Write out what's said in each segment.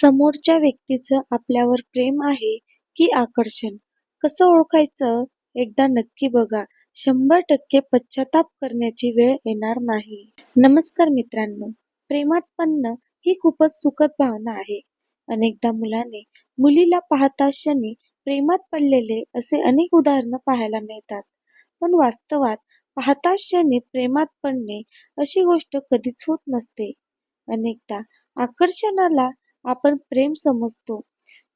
समोरच्या व्यक्तीचं आपल्यावर प्रेम आहे की आकर्षण? कसं ओळखायचं? एकदा नक्की बघा. शंभर टक्के पश्चाताप करण्याची वेळ येणार नाही. नमस्कार मित्रांनो. प्रेमात पडणं ही खूपच सुखद भावना आहे. अनेकदा मुलाने मुलीला पाहता क्षणी प्रेमात पडलेले असे अनेक उदाहरणं पाहायला मिळतात. पण वास्तवात पाहता क्षणी प्रेमात पडणे अशी गोष्ट कधीच होत नसते. अनेकदा आकर्षणाला आपण प्रेम समजतो.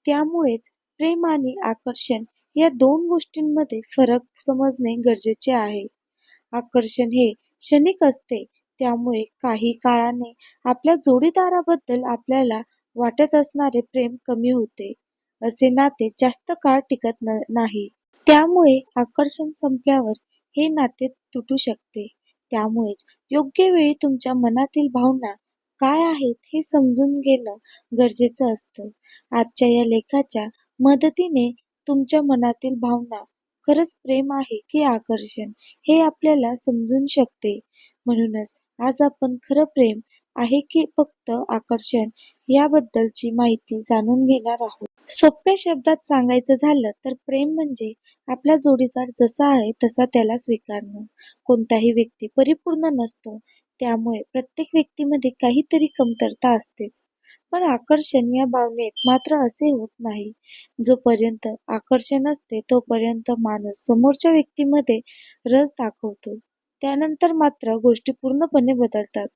त्यामुळेच प्रेम आणि आकर्षण या दोन गोष्टींमध्ये फरक समजणे गरजेचे आहे. आकर्षण हे क्षणिक असते त्यामुळे काही काळाने आपल्या जोडीदाराबद्दल आपल्याला वाटत असणारे प्रेम कमी होते असे नाते जास्त काळ टिकत न- नाही. त्यामुळे आकर्षण संपल्यावर हे नाते तुटू शकते. त्यामुळेच योग्य वेळी तुमच्या मनातील भावना काय आहेत हे समजून घेणं गरजेचं असतं. आजच्या या लेखाच्या मदतीने तुमच्या मनातील भावना खरंच प्रेम आहे की आकर्षण हे आपल्याला समजून शकते. म्हणूनच आज आपण खरं प्रेम आहे की फक्त आकर्षण याबद्दलची माहिती जाणून घेणार आहोत. सोप्या शब्दात सांगायचं झालं तर प्रेम म्हणजे आपला जोडीदार जसा आहे तसा त्याला स्वीकारणं. कोणताही व्यक्ती परिपूर्ण नसतो त्यामुळे प्रत्येक व्यक्तीमध्ये काहीतरी कमतरता असतेच. पण आकर्षण या भावनेत मात्र असे होत नाही. जोपर्यंत आकर्षण असते तोपर्यंत माणूस समोरच्या व्यक्तीमध्ये रस दाखवतो. त्यानंतर मात्र गोष्टी पूर्णपणे बदलतात.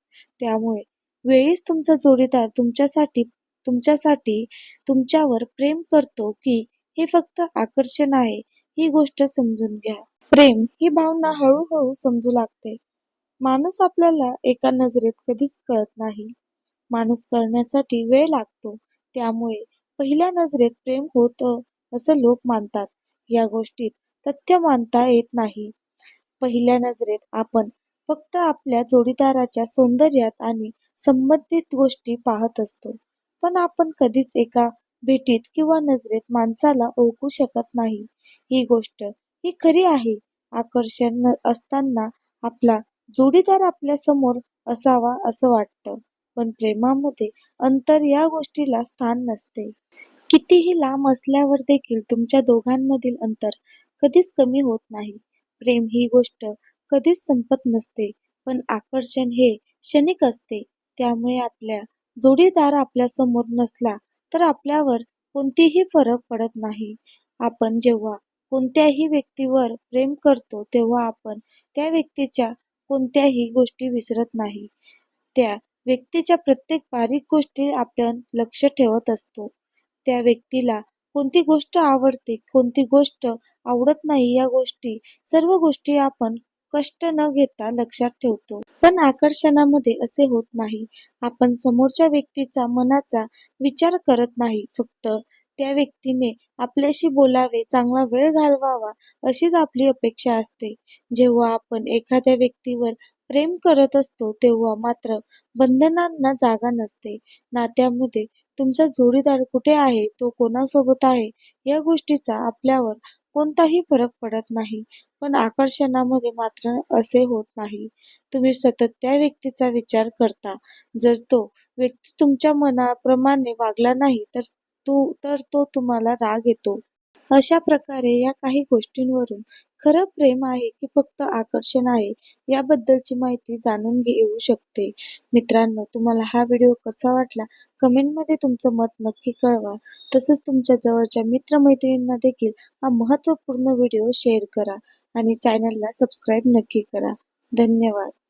त्यामुळे वेळीच तुमचा जोडीदार तुमच्यासाठी तुमच्यासाठी तुमच्यावर प्रेम करतो की हे फक्त आकर्षण आहे ही गोष्ट समजून घ्या. प्रेम ही भावना हळूहळू समजू लागते. माणूस आपल्याला एका नजरेत कधीच कळत नाही. माणूस कळण्यासाठी वेळ लागतो. त्यामुळे पहिल्या नजरेत प्रेम होतं असं लोक मानतात. या गोष्टीत तथ्य मानता येत नाही. पहिल्या नजरेत आपण फक्त आपल्या जोडीदाराच्या सौंदर्यात आणि संबंधित गोष्टी पाहत असतो. पण आपण कधीच एका भेटीत किंवा नजरेत माणसाला ओळखू शकत नाही. ही गोष्ट ही खरी आहे. आकर्षण असताना आपला जोडीदार आपल्यासमोर असावा असं वाटतं. पण प्रेमामध्ये अंतर या गोष्टीला स्थान नसते. कितीही लांब असल्यावर देखील तुमच्या दोघांमधील अंतर कधीच कमी होत नाही. प्रेम ही गोष्ट कधीच संपत नसते पण आकर्षण हे क्षणिक असते. त्यामुळे आपल्या जोडीदार आपल्यासमोर नसला तर आपल्यावर कोणतीही फरक पडत नाही. आपण जेव्हा कोणत्याही व्यक्तीवर प्रेम करतो तेव्हा आपण त्या व्यक्तीच्या कोणत्याही गोष्टी विसरत नाही. त्या व्यक्तीच्या प्रत्येक बारीक गोष्टी आपण लक्ष ठेवत असतो. त्या व्यक्तीला कोणती गोष्ट आवडते कोणती गोष्ट आवडत नाही या गोष्टी सर्व गोष्टी आपण कष्ट न घेता लक्षात ठेवतो. पण आकर्षणामध्ये असे होत नाही. आपण समोरच्या व्यक्तीचा मनाचा विचार करत नाही. फक्त त्या व्यक्तीने आपल्याशी बोलावे चांगला वेळ घालवावा अशीच आपली अपेक्षा असते. जेव्हा आपण एखाद्या व्यक्तीवर प्रेम करत असतो तेव्हा मात्र बंधनांना जागा नसते. नात्यामध्ये तुमचा जोडीदार कुठे आहे तो कोणासोबत आहे या गोष्टीचा आपल्यावर कोणताही फरक पडत नाही. पण आकर्षणामध्ये मात्र असे होत नाही. तुम्ही सतत त्या व्यक्तीचा विचार करता. जर तो व्यक्ती तुमच्या मनाप्रमाणे वागला नाही तर तो तर तो तुम्हाला राग येतो. अशा प्रकारे या काही गोष्टींवरून खरं प्रेम आहे की फक्त आकर्षण आहे याबद्दलची माहिती जाणून घेऊ शकते. मित्रांनो तुम्हाला हा व्हिडिओ कसा वाटला? कमेंटमध्ये तुमचं मत नक्की कळवा. तसंच तुमच्या जवळच्या मित्रमैत्रिणींना देखील हा महत्त्वपूर्ण व्हिडिओ शेअर करा आणि चॅनलला सबस्क्राईब नक्की करा. धन्यवाद.